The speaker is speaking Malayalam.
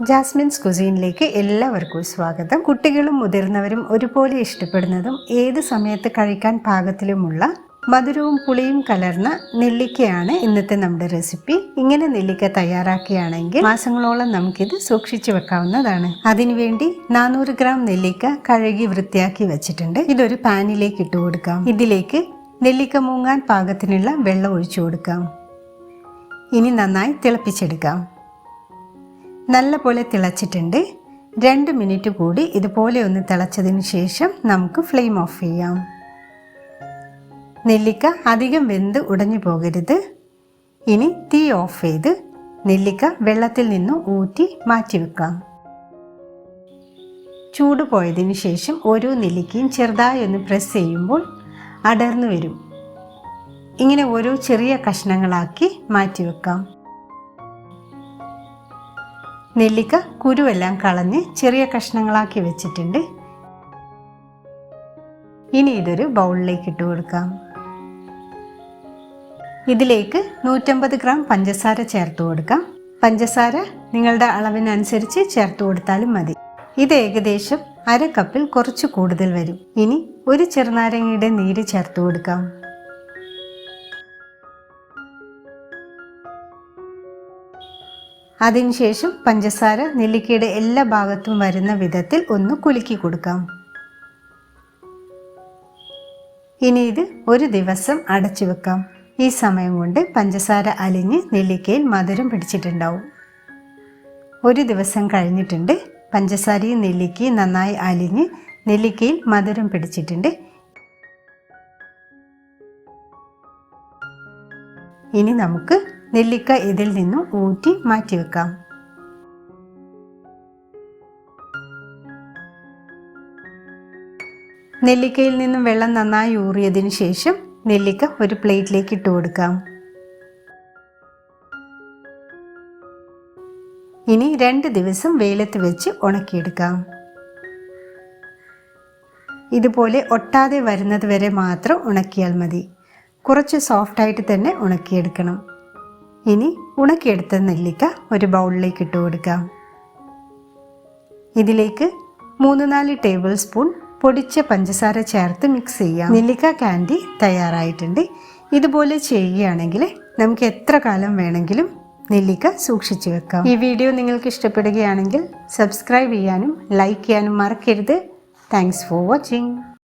ജാസ്മിൻസ് കുസീനിലേക്ക് എല്ലാവർക്കും സ്വാഗതം. കുട്ടികളും മുതിർന്നവരും ഒരുപോലെ ഇഷ്ടപ്പെടുന്നതും ഏത് സമയത്ത് കഴിക്കാൻ പാകത്തിലുമുള്ള മധുരവും പുളിയും കലർന്ന നെല്ലിക്കയാണ് ഇന്നത്തെ നമ്മുടെ റെസിപ്പി. ഇങ്ങനെ നെല്ലിക്ക തയ്യാറാക്കുകയാണെങ്കിൽ മാസങ്ങളോളം നമുക്കിത് സൂക്ഷിച്ചു വെക്കാവുന്നതാണ്. അതിനുവേണ്ടി നാനൂറ് ഗ്രാം നെല്ലിക്ക കഴുകി വൃത്തിയാക്കി വെച്ചിട്ടുണ്ട്. ഇതൊരു പാനിലേക്ക് ഇട്ട് കൊടുക്കാം. ഇതിലേക്ക് നെല്ലിക്ക മൂങ്ങാൻ പാകത്തിനുള്ള വെള്ളം ഒഴിച്ചു കൊടുക്കാം. ഇനി നന്നായി തിളപ്പിച്ചെടുക്കാം. നല്ല പോലെ തിളച്ചിട്ടുണ്ട്. രണ്ട് മിനിറ്റ് കൂടി ഇതുപോലെ ഒന്ന് തിളച്ചതിന് ശേഷം നമുക്ക് ഫ്ലെയിം ഓഫ് ചെയ്യാം. നെല്ലിക്ക അധികം വെന്ത് ഉടഞ്ഞു പോകരുത്. ഇനി തീ ഓഫ് ചെയ്ത് നെല്ലിക്ക വെള്ളത്തിൽ നിന്ന് ഊറ്റി മാറ്റി വെക്കാം. ചൂട് പോയതിന് ശേഷം ഓരോ നെല്ലിക്കയും ചെറുതായി ഒന്ന് പ്രസ് ചെയ്യുമ്പോൾ അടർന്നു വരും. ഇങ്ങനെ ഓരോ ചെറിയ കഷ്ണങ്ങളാക്കി മാറ്റി വെക്കാം. നെല്ലിക്ക കുരുവെല്ലാം കളഞ്ഞ് ചെറിയ കഷ്ണങ്ങളാക്കി വെച്ചിട്ടുണ്ട്. ഇനി ഇതൊരു ബൗളിലേക്ക് ഇട്ട് കൊടുക്കാം. ഇതിലേക്ക് നൂറ്റമ്പത് ഗ്രാം പഞ്ചസാര ചേർത്ത് കൊടുക്കാം. പഞ്ചസാര നിങ്ങളുടെ അളവിനനുസരിച്ച് ചേർത്ത് കൊടുത്താലും മതി. ഇത് ഏകദേശം അര കപ്പിൽ കുറച്ച് കൂടുതൽ വരും. ഇനി ഒരു ചെറുനാരങ്ങയുടെ നീര് ചേർത്ത് കൊടുക്കാം. അതിനുശേഷം പഞ്ചസാര നെല്ലിക്കയുടെ എല്ലാ ഭാഗത്തും വരുന്ന വിധത്തിൽ ഒന്ന് കുലുക്കി കൊടുക്കാം. ഇനി ഇത് ഒരു ദിവസം അടച്ചു വെക്കാം. ഈ സമയം കൊണ്ട് പഞ്ചസാര അലിഞ്ഞ് നെല്ലിക്കയിൽ മധുരം പിടിച്ചിട്ടുണ്ടാവും. ഒരു ദിവസം കഴിഞ്ഞിട്ടുണ്ട്. പഞ്ചസാരയും നെല്ലിക്കയും നന്നായി അലിഞ്ഞ് നെല്ലിക്കയിൽ മധുരം പിടിച്ചിട്ടുണ്ട്. ഇനി നമുക്ക് നെല്ലിക്ക ഇതിൽ നിന്നും ഊറ്റി മാറ്റിവെക്കാം നെല്ലിക്കയിൽ നിന്നും വെള്ളം നന്നായി ഊറിയതിനു ശേഷം നെല്ലിക്ക ഒരു പ്ലേറ്റിലേക്ക് ഇട്ട് കൊടുക്കാം. ഇനി രണ്ട് ദിവസം വെയിലത്ത് വെച്ച് ഉണക്കിയെടുക്കാം. ഇതുപോലെ ഒട്ടാതെ വരുന്നത് വരെ മാത്രം ഉണക്കിയാൽ മതി. കുറച്ച് സോഫ്റ്റായിട്ട് തന്നെ ഉണക്കിയെടുക്കണം. ഇനി ഉണക്കിയെടുത്ത നെല്ലിക്ക ഒരു ബൗളിലേക്ക് ഇട്ട് കൊടുക്കാം. ഇതിലേക്ക് മൂന്ന് നാല് ടേബിൾ സ്പൂൺ പൊടിച്ച പഞ്ചസാര ചേർത്ത് മിക്സ് ചെയ്യാം. നെല്ലിക്ക കാൻഡി തയ്യാറായിട്ടുണ്ട്. ഇതുപോലെ ചെയ്യുകയാണെങ്കിൽ നമുക്ക് എത്ര കാലം വേണമെങ്കിലും നെല്ലിക്ക സൂക്ഷിച്ചു വെക്കാം. ഈ വീഡിയോ നിങ്ങൾക്ക് ഇഷ്ടപ്പെടുകയാണെങ്കിൽ സബ്സ്ക്രൈബ് ചെയ്യാനും ലൈക്ക് ചെയ്യാനും മറക്കരുത്. Thanks for watching